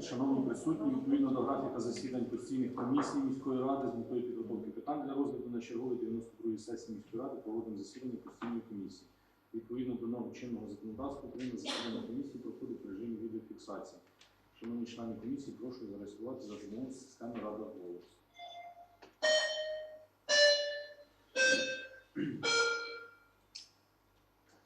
Шановні присутні, відповідно до графіка засідань постійних комісій міської ради з метою підготовки питань для розгляду на черговій 92-ї сесії міської ради проводимо засідання постійної комісії. Відповідно до норм чинного законодавства України засідання комісії проходить в режимі відеофіксації. Шановні члени комісії, прошу зареєструвати за допомогою системи Рада голос.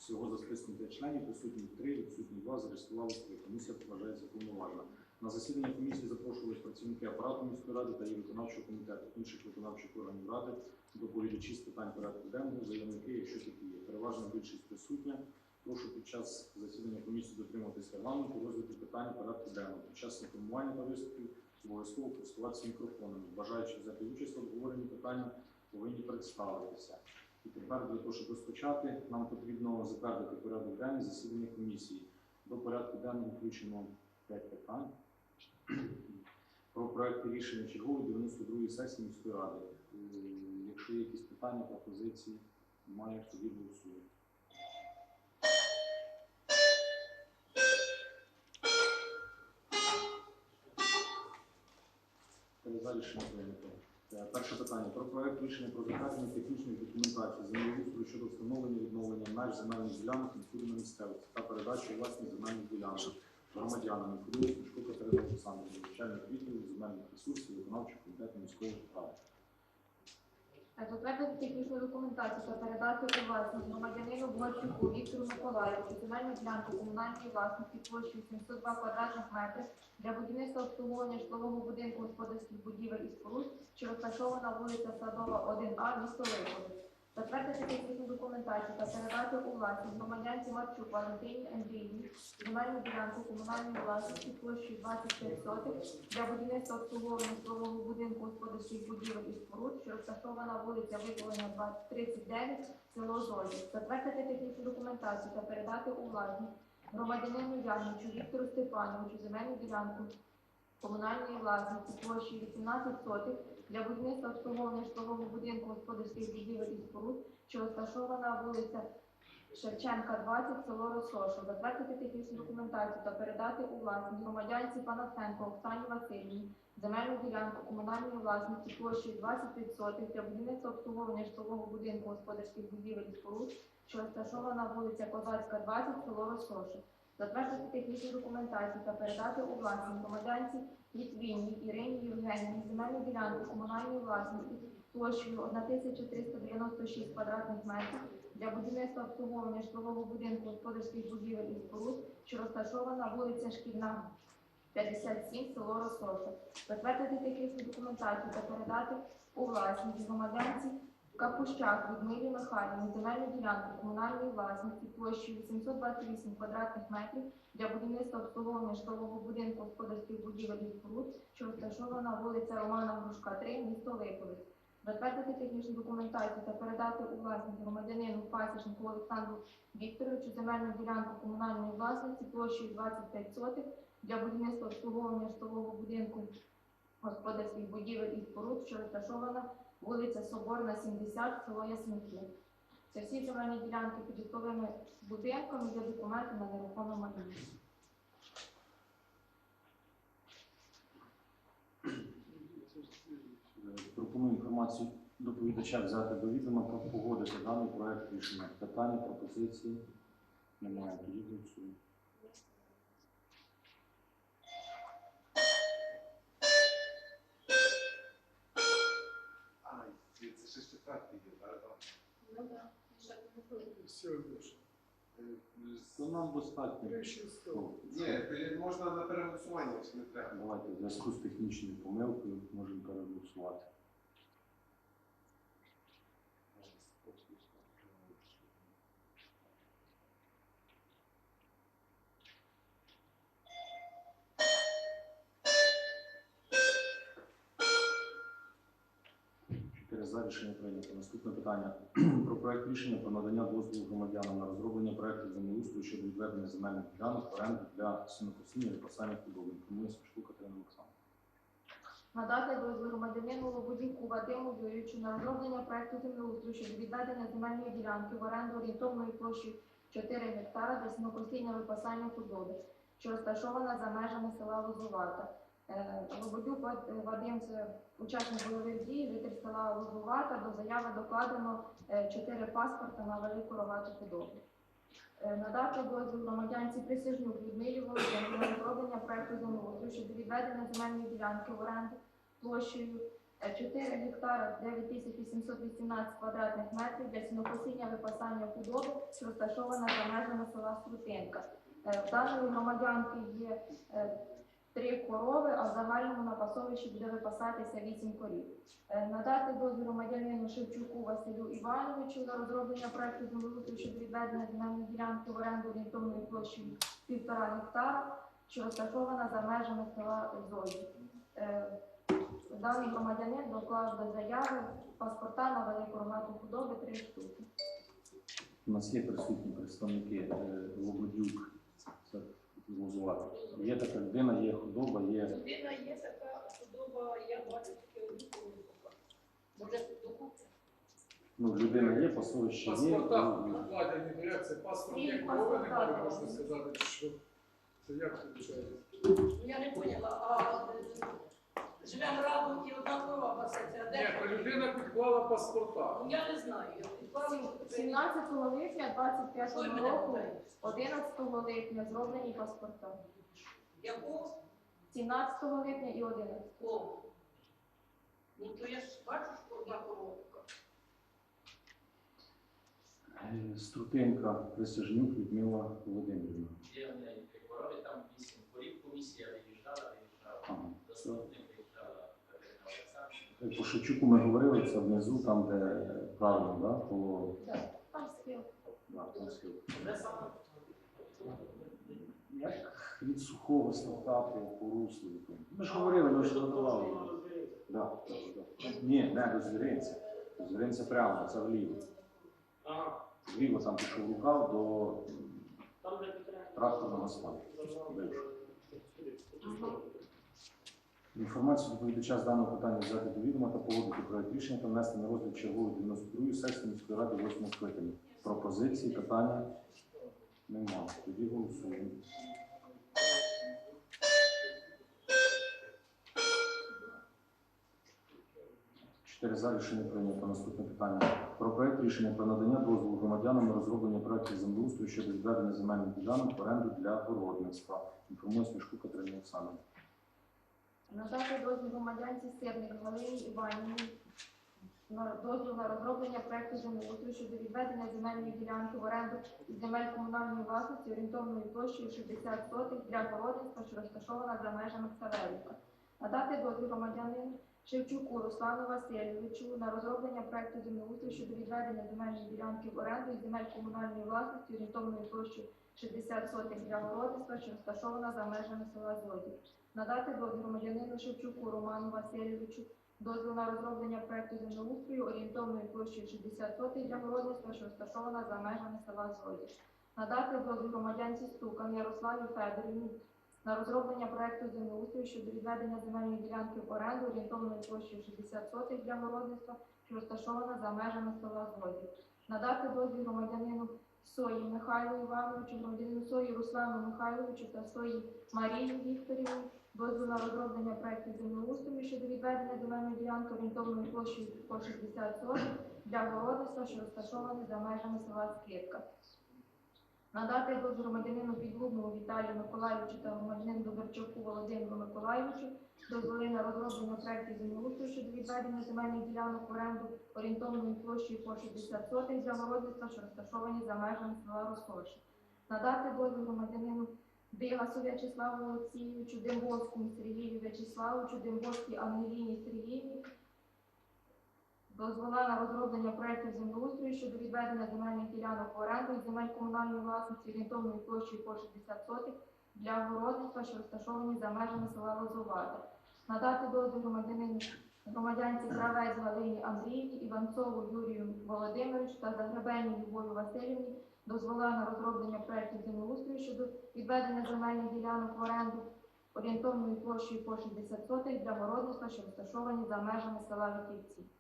Всього за списком 5 членів, присутні 3, відсутні 2, зареєструвалися 3. Комісія вважається повноважена. На засідання комісії запрошувались працівники апарату міської ради та її виконавчого комітету, інших виконавчих органів ради, доповідачі з питань порядку денного, заявники, якщо такі є. Переважна більшість присутня. Прошу під час засідання комісії дотримуватись регламенту, розгляду питань порядку денного. Під час інформування та виступів обов'язково користуватися мікрофонами. Бажаючи взяти участь в обговоренні питання, повинні представитися. І тепер для того, щоб розпочати, нам потрібно затвердити порядок денний засідання комісії. До порядку денного включено 5 питань. Про проекти рішення чергової 92-ї сесії міської ради. Е, Якщо є якісь питання, пропозиції, немає, тоді голосуємо. За рішення прийнято. Е, Перше питання про проект рішення про затвердження технічної документації землеустрою щодо встановлення відновлення меж земельних ділянок на місцевості та передачі власних земельних ділянок громадянам Курилу Сушку Катерину Олександру, звичайно відділу земельних ресурсів виконавчих комітету міської ради. Затвердити технічну документацію та передати у власність громадянину Борчуку Віктору Миколаївичу земельну ділянку комунальної власності площею 702 квадратних метрів для будівництва обслуговування житлового будинку господарських будівель і споруд, що розташована вулиця Садова, 1А, місто Липове. Затвердити технічну документацію та передати у власність громадянці Марчук Валентині Андріївні земельну ділянку комунальної власності площею 25 сотих для будівництва обслуговування житлового будинку господарських будівель і споруд, що розташована вулиця Визволення 39, село Золі. Затвердити технічну документацію та передати у власність громадянину Ягничу Віктору Степановичу земельну ділянку комунальної власності площею 18 сотих для будівництва обслуговування житлового будинку господарських будівель і споруд, що розташована вулиця Шевченка 20, село Росоша. Затвердити технічну документацію та передати у власність громадянці Панасенко Оксані Васильівні земельну ділянку комунальної власності площею 25 сотих для будівництва обслуговування житлового будинку господарських будівель і споруд, що розташована вулиця Козацька 20, село Росоша. Затвердити технічну документацію та передати у власність громадянці Літвіній Ірині Євгенівні земельну ділянку комунальної власності площею 1396 квадратних метрів для будівництва обслуговування житлового будинку господарських будівель і споруд, що розташована вулиця Шкільна, 57, село Росоша. Затвердити технічну документацію та передати у власність громадянці Капущак Людмилі Михайлівні земельну ділянку комунальної власності площею 828 квадратних метрів для будівництва обслуговування житлового будинку господарських будівель і споруд, що розташована вулиця Романа Грушка, 3, місто Липовець. Затвердити технічну документацію та передати у власність громадянину Пасічнику Олександру Вікторовичу земельну ділянку комунальної власності площею 25 сотих для будівництва обслуговування житлового будинку господарських будівель і споруд, що розташована вулиця Соборна, 70, село Ясенки. Це всі земельні ділянки під житловими будинками є документи на нерухоме майно. Пропоную інформацію доповідача взяти до відома та погодити даний проект рішення. Питання, пропозиції немає. Тоді голосуємо. Це ще четвертий? Ну так, ще Все вийшло. Е, То нам достатньо. Ні, то можна на переголосування, якщо не треба. Давайте в зв'язку з технічною помилкою можемо переголосувати. За рішення прийнято. Наступне питання про проект рішення про надання дозволу громадянам на розроблення проекту землеустрою щодо відведення земельних ділянок в оренду для сінокосіння і випасання худоби. Інформує Сашко Катерина Олександровна. Надати дозвіл громадянину Лободівку Вадиму Юрійовичу на розроблення проекту землеустрою щодо відведення земельної ділянки в оренду орієнтовною площею 4 гектара для сінокосіння випасання худоби, що розташована за межами села Лозувата. Е, Лободюк Вадим, це учасник бойових дій, житель села Лозувата. До заяви докладено е, чотири паспорта на велику рогату худобу. Е, Надати дозвіл громадянці Присяжнюк Людмилі Володимирівні на розроблення проекту землеустрою щодо відведення земельної ділянки в оренду площею е, 4 гектара 9818 квадратних метрів для сінокосіння випасання худоби, що розташована за межами села Струтинка. В даної громадянки є три корови, а в загальному на пасовищі буде випасатися 8 корів. Е, Надати дозвіл громадянину Шевчуку Василю Івановичу на розроблення проекту землеустрою щодо відведення земельної ділянки в оренду орієнтовною площею півтора гектара, що розташована за межами села Зої. Е, Даний громадянин доклав до заяви паспорта на велику рогату худоби три штуки. У нас є присутні представники е, Лободюк, це Лозувати. Є така людина, є худоба, є Людина є така худоба, я бачу таке одну Може, докупити? ну, людина є, пасовище є. Паспорта ну, вкладені, ну як це паспорт Ні, як паспорта, так. можна сказати, чи що. Це як виходить? Ну, Я не поняла, а е, живемо разом і одна корова пасеться, а Ні, де? людина підклала паспорта. Ну, Я не знаю, я підклала. 17 липня 25 Що мене року, питаєш? 11 липня зроблені паспорта. Яку? 17 липня і 11. О. Ну, то я ж бачу, що одна е, Струтинка Присяжнюк Людмила Володимирівна. Є в неї три корови, там вісім корів, комісія виїжджала, виїжджала. Заступник виїжджала Катерина Олександрівна. По Шевчуку ми говорили, це внизу, там, де правильно, да? По, Там схил. да, там схил. Де саме? Як від сухого ставка по, руслу. Ми ж говорили, ми ж надавали. Да, так, так. Ні, не до звіринця. До звіринця прямо, це вліво. Ага, Вліво там пішов рукав до там де тракторного асфальту. Інформацію доповідача з даного питання взяти до відома та погодити проект рішення та внести на розгляд чергової 92 сесії міської ради 8 скликання. Пропозиції, питання нема. Тоді голосуємо. Чотири за рішення прийнято. Наступне питання. Про проект рішення про надання дозволу громадянам на розроблення проектів землеустрою щодо відведення земельних ділянок в оренду для городництва. Інформує Смішку Катерина Олександровна. Надати дозвіл громадянці Сирник Галині Іванівні на дозвіл на розроблення проекту землеустрою щодо відведення земельної ділянки в оренду із земель комунальної власності орієнтовною площею 60 сотих для городництва, що розташована за межами Саверівка. Надати дозвіл громадянину Шевчуку Руслану Васильовичу на розроблення проекту землеустрою щодо відведення земельної ділянки в оренду із земель комунальної власності орієнтовною площею 60 сотих для городництва, що розташована за межами села Злодів. Надати дозвіл громадянину Шевчуку Роману Васильовичу дозвіл на розроблення проекту землеустрою орієнтовною площею 60 сотих для городництва, що розташована за межами села Злодів. Надати дозвіл громадянці Стукан Ярославі Федорівні на розроблення проекту землеустрою щодо відведення земельної ділянки в оренду орієнтовною площею 60 сотих для городництва, що розташована за межами села Злодів. Надати дозвіл громадянину Сої Михайлу Івановичу, громадянину Сої Руслану Михайловичу та Сої Марії Вікторівні дозвіл на розроблення проекту землеустрою щодо відведення земельної ділянки орієнтовною площею по 60 сотих для городництва, що розташовані за межами села Скидка. Надати громадянину Підлубному Віталію Миколайовичу та громадянину Доберчуку Володимиру Миколайовичу дозволи на розроблення проектів землеустрою щодо відведення земельних ділянок в оренду орієнтовною площею по 60 сотих для городництва, що розташовані за межами села Росоші. Надати дозвіл громадянину Бігасу В'ячеславу Олексійовичу, Дембовському Сергію В'ячеславовичу, Дембовській Ангеліні Сергіївні дозвола на розроблення проектів землеустрою щодо відведення земельних ділянок в оренду і земель комунальної власності орієнтовною площею по 60 сотих для городництва, що розташовані за межами села Лозувата. Надати дозвіл громадянину громадянці Кравець Галині Андріївні, Іванцову Юрію Володимировичу та Загребенній Любові Васильівні дозвола на розроблення проектів землеустрою щодо відведення земельних ділянок в оренду орієнтовною площею по 60 сотих для городництва, що розташовані за межами села Вітівці.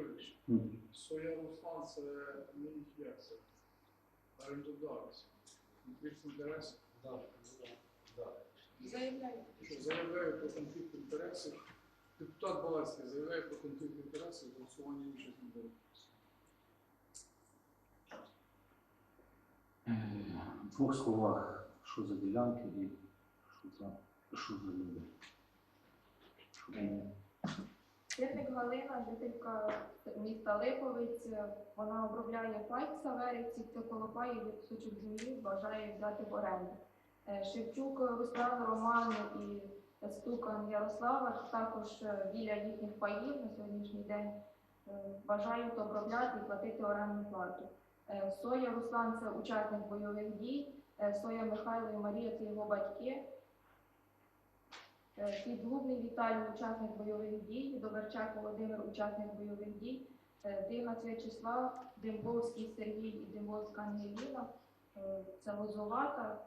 Анатолійович. Соя Руслан це не це? Орендодавець. Конфлікт інтересів. Заявляю. Що заявляє про конфлікт інтересів. Депутат Балацький заявляє про конфлікт інтересів, голосування участь не бере. В двох словах, що за ділянки і що за, що за люди. Що вони Галина, жителька міста Липовець, вона обробляє пай в Саверівці, це колопає від кусочок землі, бажає взяти в оренду. Е, Шевчук Руслан, Роман і Стукан Ярослава також е, біля їхніх паїв на сьогоднішній день е, бажають обробляти і платити орендну плату. Соя Руслан це учасник бойових дій, Соя Михайло і Марія це його батьки. Е, Підлубний Віталій, учасник бойових дій, Доверчак Володимир, учасник бойових дій, Е, Дигац В'ячеслав, Дембовський Сергій і Дембовська Ангеліна. Е, Це Лозовата.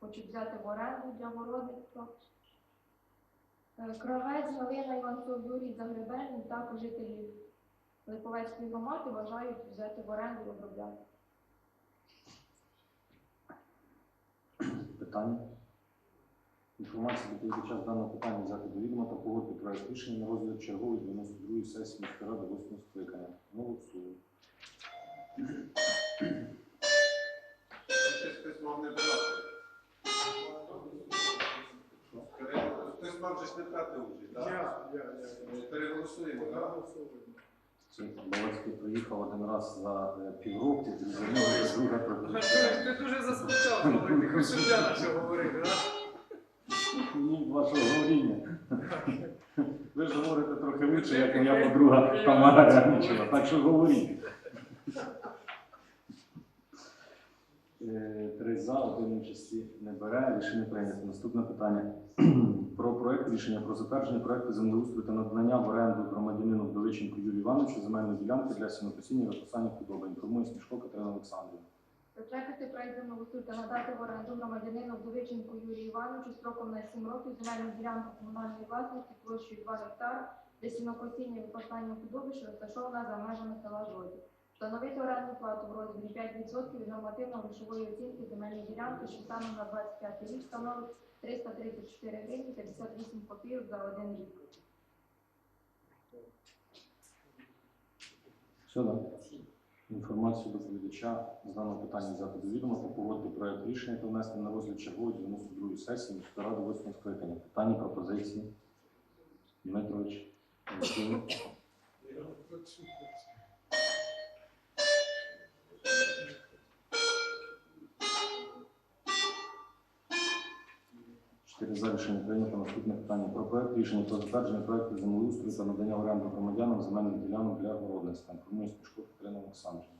Хочуть взяти в оренду для городництва. Кравець Галина Іванцов Юрій Загребельний, також жителі Липовецької громади бажають взяти в оренду і обробляти. питання? Інформація доповідача з даного питання взяти до відома та погодити проект рішення на розгляд чергової 92-ї сесії міської ради 8 скликання. Щось хтось мав не брати. Пере- Хтось мав же ж не брати участь, так? я, я, я. Переголосуємо, так? Голосуємо. Це Балацький приїхав один раз за е, півроку, і за нього друга пропозиція. Ти дуже заскучав, коли ти почав говорити, так? Ні, вашого говоріння. Ви ж говорите трохи лучше, як моя подруга Тамара Ряничева, так що говоріть. Е, Три за, один участі не бере, рішення прийнято. Наступне питання. Про проект рішення про затвердження проекту землеустрою та надання в оренду громадянину Вдовиченку Юрію Івановичу земельної ділянки для сінокосіння і розписання худоби. Інформує Смішко Катерина Олександрівна. Затвердити проект землеустрою та надати в оренду громадянину Вдовиченку Юрію Івановичу строком на 7 років земельну ділянку комунальної власності площею 2 гектара для сінокосіння і випасання худоби, що розташована за межами села Жозі. Встановити орендну плату в розмірі 5% від нормативно-грошової оцінки земельної ділянки, що станом на 25 рік становить 334 гривні 58 копійок за один рік. Так? інформацію доповідача з даного питання взяти до відома та погодити проєкт рішення та внести на розгляд чергової 92 сесії міської ради 8 скликання. Питання пропозиції. Дмитрович. Дякую. Через завершення прийнято наступне питання про проект рішення про затвердження проекту землеустрою та надання оренду громадянам земельних ділянок для городництва. Інформує Спішко Катерина Олександрівна.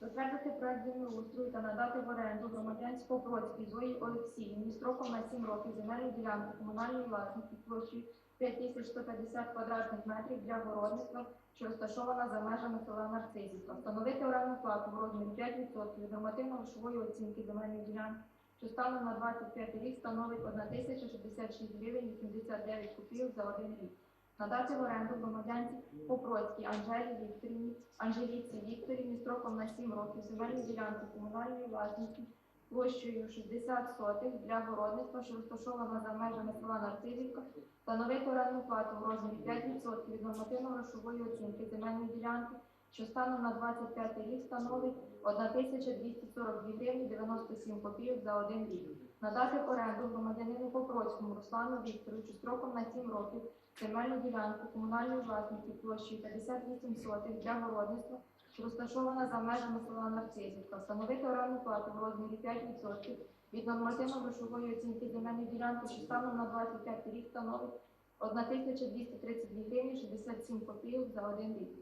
Затвердити проект землеустрою та надати в оренду громадянського Бродській Зої Олексіївні строком на 7 років земельних ділянку комунальної власності площею 5150 квадратних метрів для городництва, що розташована за межами села Нарцизівка. Встановити оренду плату в розмірі 5% від нормативно-грошової оцінки земельної ділянки що станом на 25 рік становить 1066 гривень 89 копійок за один рік. Надати в оренду громадянці Попроцькій Анжелі Вікторівні, Анжеліці Вікторівні строком на 7 років земельну ділянку комунальної власності площею 60 сотих для городництва, що розташована за межами села Нарцизівка, встановити орендну плату в розмірі 5% від нормативно-грошової оцінки земельної ділянки, що станом на 25 рік становить 1242 гривні 97 копійок за один рік. Надати оренду громадянину Попроцькому Руслану Вікторовичу строком на 7 років земельну ділянку комунальної власності площею 58 сотих для городництва, що розташована за межами села Нарцизівка, встановити орендну плату в розмірі 5% від нормативно-грошової оцінки земельної ділянки, що станом на 25 рік становить 1232 гривні 67 копійок за один рік.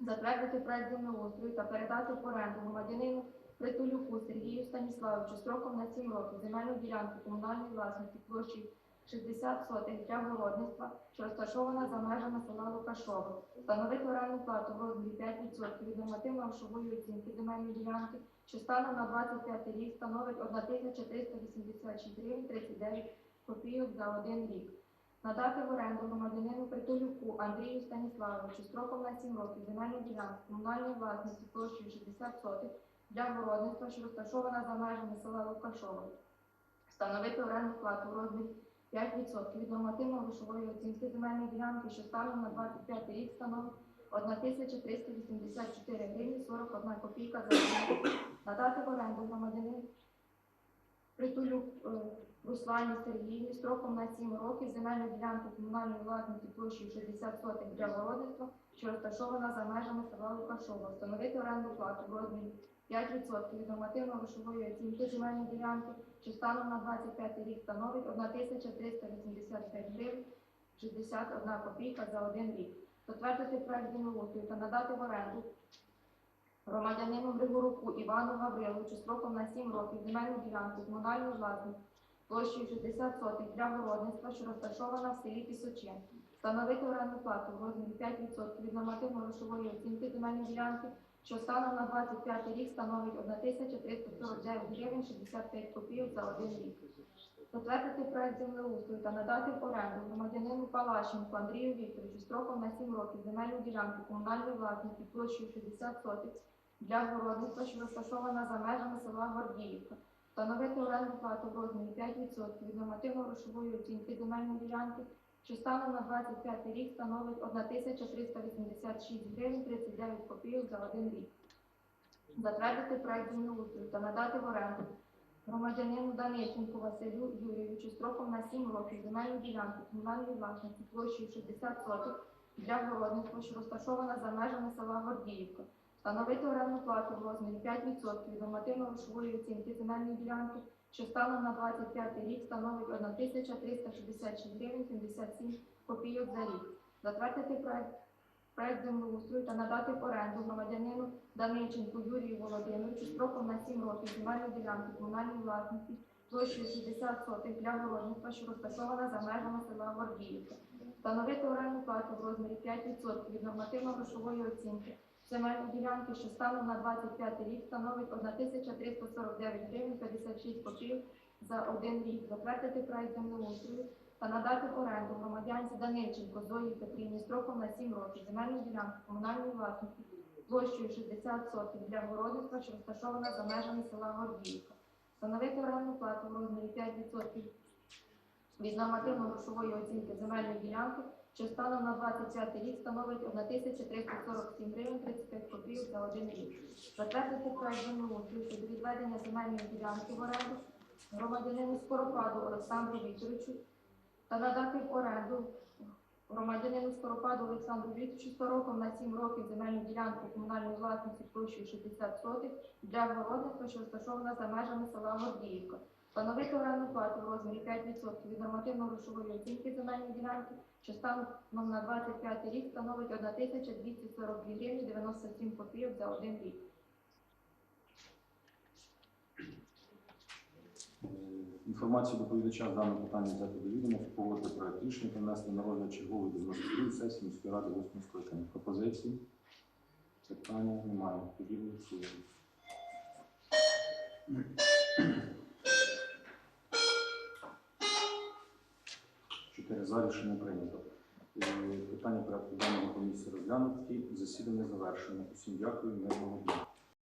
Затвердити проект землеустрою та передати в оренду громадянину Притулюку Сергію Станіславовичу строком на 7 років земельну ділянку комунальної власності площею 60 сотих для городництва, що розташована за межами села Лукашова. Встановити орендну плату в розмірі 5% від нормативно-грошової оцінки земельної ділянки, що станом на 25 рік становить 1386 гривень 39 копійок за один рік. Надати в оренду громадянину Притулюку Андрію Станіславовичу строком на 7 років земельну ділянку комунальної власності площею 60 сотих для городництва, що розташована за межами села Лукашова. Встановити орендну плату в розмірі 5% від нормативно-грошової оцінки земельної ділянки, що станом на 25 рік становить 1384 гривні 41 копійка за одну. Надати в оренду громадянину Притулюк е, Руслані Сергіївні строком на 7 років земельну ділянку комунальної власності площею 60 сотих для городництва, що розташована за межами села Лукашова. Встановити оренду плату в розмірі 5% від нормативно-грошової оцінки земельної ділянки, що станом на 25 рік становить 1385 гривень 61 копійка за один рік. Затвердити проект землеустрою та надати в оренду громадянину Григоруку Івану Гавриловичу строком на 7 років земельну ділянку комунальної власності площею 60 сотих для городництва, що розташована в селі Пісочин. Встановити орендну плату в розмірі 5% від нормативно-грошової оцінки земельної ділянки, що станом на 25 рік становить 1349 гривень 65 копійок за один рік. Затвердити проект землеустрою та надати в оренду громадянину Палащенку Андрію Вікторовичу строком на 7 років земельну ділянку комунальної власності площею 60 сотих для городництва, що розташована за межами села Гордіївка. Встановити орендну плату в розмірі 5% від нормативно-грошової оцінки земельної ділянки, що станом на 25 рік становить 1386 гривень 39 копійок за один рік. Затвердити проект землеустрою та надати в оренду громадянину Даниченку Василю Юрійовичу строком на 7 років земельну ділянку комунальної власності площею 60 сотих для городництва, що розташована за межами села Гордіївка. Встановити орендну плату в розмірі 5% від нормативно-грошової оцінки земельної ділянки, що станом на 25 рік становить 1366 гривень 77 копійок за рік. Затвердити проект, проект землеустрою та надати в оренду громадянину Даниченку Юрію Володимировичу строком на 7 років земельну ділянку комунальної власності площею 60 сотих для городництва, що розташована за межами села Гордіївка. Встановити орендну плату в розмірі 5% від нормативно-грошової оцінки земельної ділянки, що станом на 25 рік становить 1349 гривень 56 копійок за один рік. Затвердити проект землеустрою та надати в оренду громадянці Данильченко Зої Петрівні строком на 7 років земельну ділянку комунальної власності площею 60 сотих для городництва, що розташована за межами села Гордіївка. Встановити орендну плату в розмірі 5% від нормативно-грошової оцінки земельної ділянки, що станом на 25 рік становить 1347 гривень 35 копійок за один рік. Затвердити проект землеустрою щодо відведення земельної ділянки в оренду громадянину Скоропаду Олександру Вікторовичу та надати в оренду громадянину Скоропаду Олександру Вікторовичу 100 років на 7 років земельну ділянку комунальної власності площею 60 сотих для городництва, що розташована за межами села Гордіївка. Встановити оренду плату в розмірі 5% від нормативно-грошової оцінки земельної ділянки, що станом ну, на 25 рік становить 1242 гривні 97 копійок за один рік. Інформацію доповідача з даного питання взяти до відома, погодити проект рішення принести на розгляд чергової 90 сесії міської ради 8 скликання. Пропозиції? Питання немає. Подібних суду. 4 за рішення прийнято. Е, питання порядку денного комісії розглянуті. Засідання завершено. Усім дякую, мирного дня.